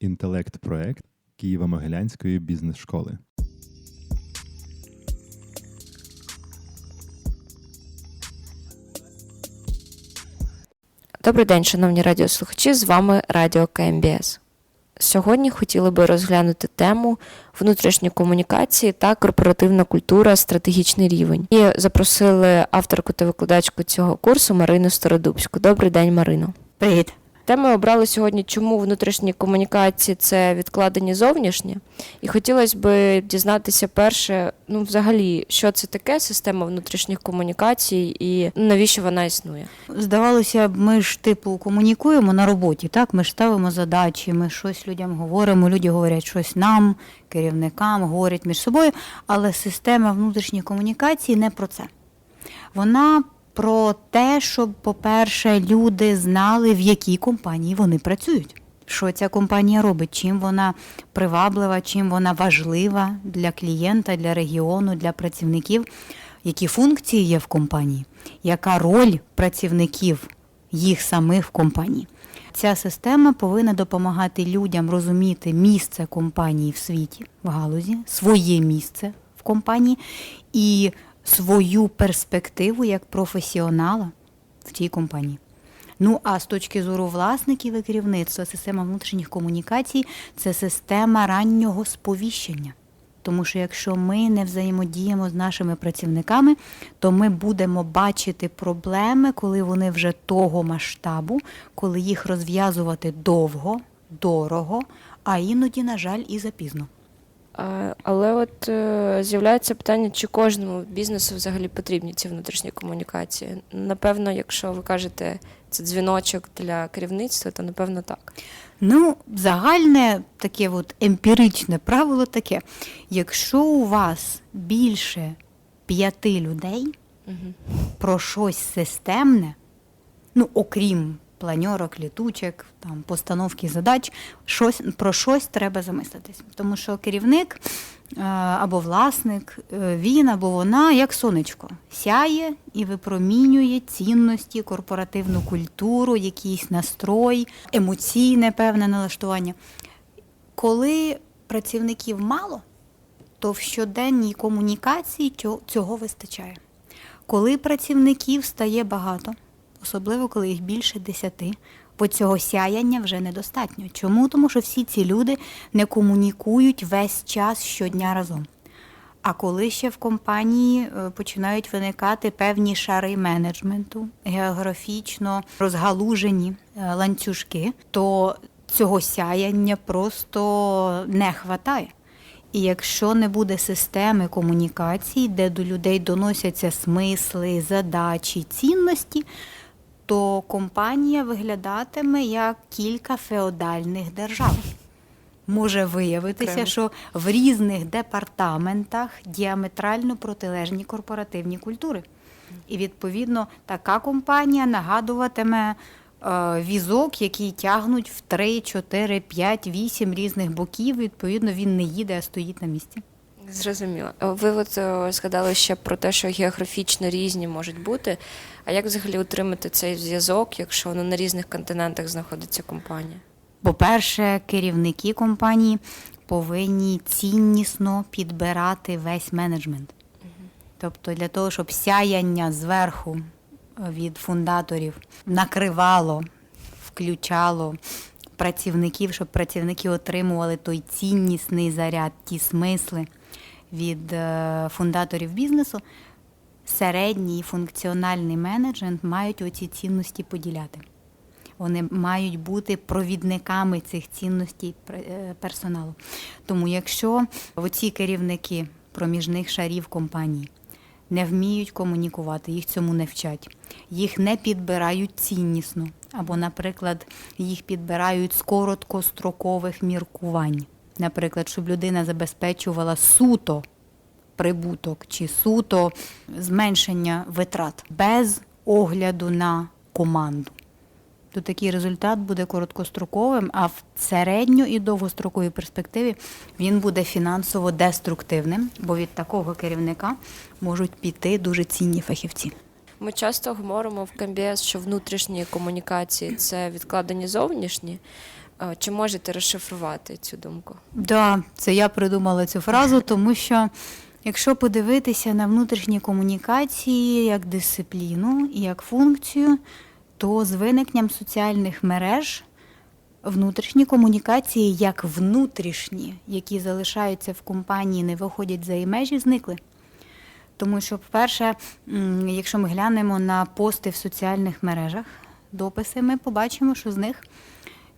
інтелект-проект Києво-Могилянської бізнес-школи. Добрий день, шановні радіослухачі. З вами Радіо КМБС. Сьогодні хотіли би розглянути тему внутрішні комунікації та корпоративна культура, стратегічний рівень. І запросили авторку та викладачку цього курсу Марину Стародубську. Добрий день, Марино. Привіт. Тему обрали сьогодні, чому внутрішні комунікації це відкладені зовнішні. І хотілося б дізнатися перше, ну, взагалі, що це таке система внутрішніх комунікацій і навіщо вона існує. Здавалося б, ми ж типу комунікуємо на роботі, так? Ми ж ставимо задачі, ми щось людям говоримо, люди говорять щось нам, керівникам, говорять між собою, але система внутрішніх комунікацій не про це. Вона про те, щоб, по-перше, люди знали, в якій компанії вони працюють. Що ця компанія робить, чим вона приваблива, чим вона важлива для клієнта, для регіону, для працівників, які функції є в компанії, яка роль працівників їх самих в компанії. Ця система повинна допомагати людям розуміти місце компанії в світі, в галузі, своє місце в компанії і свою перспективу як професіонала в цій компанії. Ну а з точки зору власників і керівництва, система внутрішніх комунікацій це система раннього сповіщення. Тому що якщо ми не взаємодіємо з нашими працівниками, то ми будемо бачити проблеми, коли вони вже того масштабу, коли їх розв'язувати довго, дорого, а іноді, на жаль, і запізно. Але от е, з'являється питання, чи кожному бізнесу взагалі потрібні ці внутрішні комунікації. Напевно, якщо ви кажете, це дзвіночок для керівництва, то напевно так. Ну, загальне таке от емпіричне правило таке: якщо у вас більше п'яти людей Угу. про щось системне, ну окрім планьорок, літучок, там постановки задач, щось про щось треба замислитись. Тому що керівник е, або власник, е, він або вона як сонечко сяє і випромінює цінності, корпоративну культуру, якийсь настрой, емоційне певне налаштування. Коли працівників мало, то в щоденній комунікації цього- цього вистачає. Коли працівників стає багато, особливо коли їх більше десяти, бо цього сяяння вже недостатньо. Чому? Тому що всі ці люди не комунікують весь час щодня разом. А коли ще в компанії е, починають виникати певні шари менеджменту, географічно розгалужені е, ланцюжки, то цього сяяння просто не хватає. І якщо не буде системи комунікацій, де до людей доносяться смисли, задачі, цінності, то компанія виглядатиме як кілька феодальних держав. Може виявитися, Окремо. що в різних департаментах діаметрально протилежні корпоративні культури. І відповідно така компанія нагадуватиме е, візок, який тягнуть в 3, 4, 5, 8 різних боків. Відповідно, він не їде, а стоїть на місці. Зрозуміло. Е, Ви от е, згадали ще про те, що географічно різні можуть бути. А як взагалі утримати цей зв'язок, якщо ну, на різних континентах знаходиться компанія? По-перше, керівники компанії повинні ціннісно підбирати весь менеджмент. Тобто для того, щоб сяяння зверху е, від фундаторів накривало, включало працівників, щоб працівники отримували той ціннісний заряд, ті смисли від е, фундаторів бізнесу, середній функціональний менеджмент мають оці цінності поділяти. Вони мають бути провідниками цих цінностей е, персоналу. Тому якщо оці керівники проміжних шарів компанії не вміють комунікувати, їх цьому не вчать, їх не підбирають ціннісно, або, наприклад, їх підбирають з короткострокових міркувань. Наприклад, щоб людина забезпечувала суто прибуток чи суто зменшення витрат без огляду на команду. То такий результат буде короткостроковим, а в середньо і довгостроковій перспективі він буде фінансово деструктивним, бо від такого керівника можуть піти дуже цінні фахівці. Ми часто говоримо в КМБС, що внутрішні комунікації це відкладені зовнішні. Е, Чи можете розшифрувати цю думку? Да, це я придумала цю фразу, тому що якщо подивитися на внутрішні комунікації як дисципліну і як функцію, то з виникненням соціальних мереж внутрішні комунікації як внутрішні, які залишаються в компанії, не виходять за її межі, зникли. Тому що, по-перше, якщо ми глянемо на пости в соціальних мережах, дописи, ми побачимо, що з них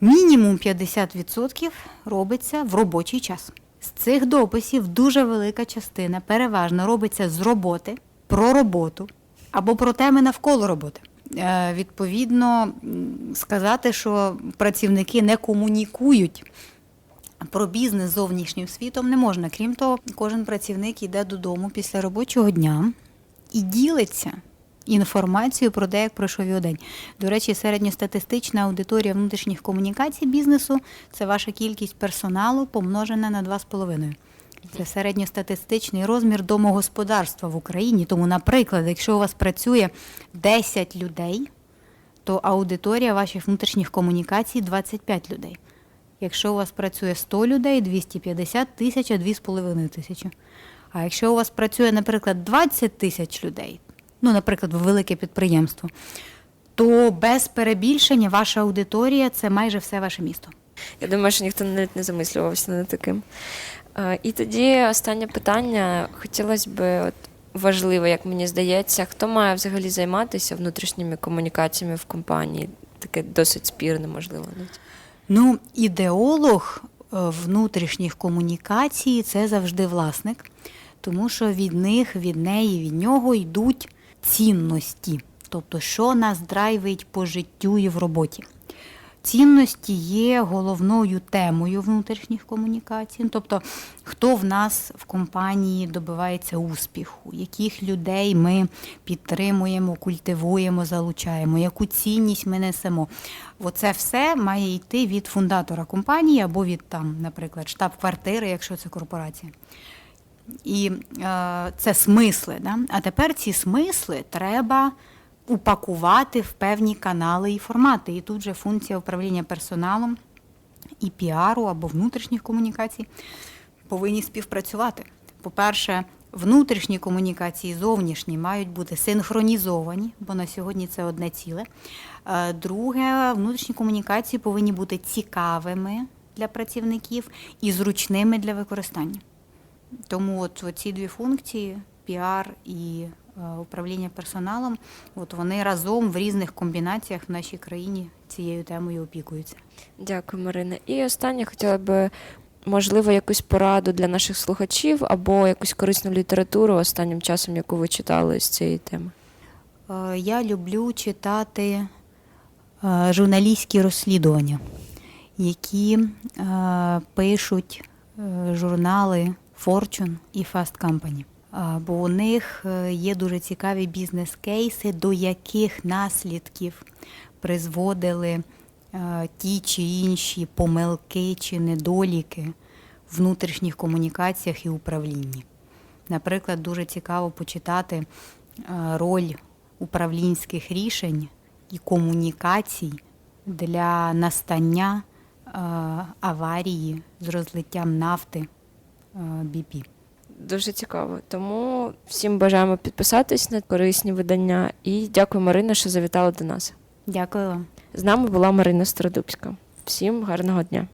мінімум 50% робиться в робочий час. З цих дописів дуже велика частина переважно робиться з роботи, про роботу або про теми навколо роботи. Е, Відповідно, сказати, що працівники не комунікують про бізнес зовнішнім світом не можна. Крім того, кожен працівник йде додому після робочого дня і ділиться інформацією про те, як пройшов його день. До речі, середньостатистична аудиторія внутрішніх комунікацій бізнесу це ваша кількість персоналу помножена на 2,5. Це середньостатистичний розмір домогосподарства в Україні. Тому, наприклад, якщо у вас працює 10 людей, то аудиторія ваших внутрішніх комунікацій 25 людей. Якщо у вас працює 100 людей, 250 тисяч, 2,5 тисячі. А якщо у вас працює, наприклад, 20 тисяч людей, ну, наприклад, велике підприємство, то без перебільшення ваша аудиторія це майже все ваше місто. Я думаю, що ніхто навіть не замислювався над таким. І тоді останнє питання. Хотілося б, от, важливо, як мені здається, хто має взагалі займатися внутрішніми комунікаціями в компанії? Таке досить спірне, можливо. навіть. Ну, ідеолог е, внутрішніх комунікацій це завжди власник, тому що від них, від неї, від нього йдуть цінності. Тобто, що нас драйвить по життю і в роботі. Цінності є головною темою внутрішніх комунікацій. Ну, Тобто, хто в нас в компанії добивається успіху, яких людей ми підтримуємо, культивуємо, залучаємо, яку цінність ми несемо. Оце все має йти від фундатора компанії або від там, наприклад, штаб-квартири, якщо це корпорація. І е, це смисли. Да? А тепер ці смисли треба упакувати в певні канали і формати. І тут же функція управління персоналом і піару або внутрішніх комунікацій повинні співпрацювати. По-перше, внутрішні комунікації, зовнішні мають бути синхронізовані, бо на сьогодні це одне ціле. Е, Друге, внутрішні комунікації повинні бути цікавими для працівників і зручними для використання. Тому от ці дві функції піар і е, управління персоналом, от вони разом в різних комбінаціях в нашій країні цією темою опікуються. Дякую, Марина. І останнє хотіла би, можливо, якусь пораду для наших слухачів або якусь корисну літературу останнім часом, яку ви читали з цієї теми. Е, Я люблю читати е, журналістські розслідування, які пишуть журнали Fortune і Fast Company. Бо у них е, є дуже цікаві бізнес-кейси, до яких наслідків призводили е, ті чи інші помилки чи недоліки в внутрішніх комунікаціях і управлінні. Наприклад, дуже цікаво почитати е, роль управлінських рішень і комунікацій для настання аварії з розлиттям нафти BP. Дуже цікаво. Тому всім бажаємо підписатись на корисні видання. І дякую, Марина, що завітала до нас. Дякую вам. З нами була Марина Стародубська. Всім гарного дня.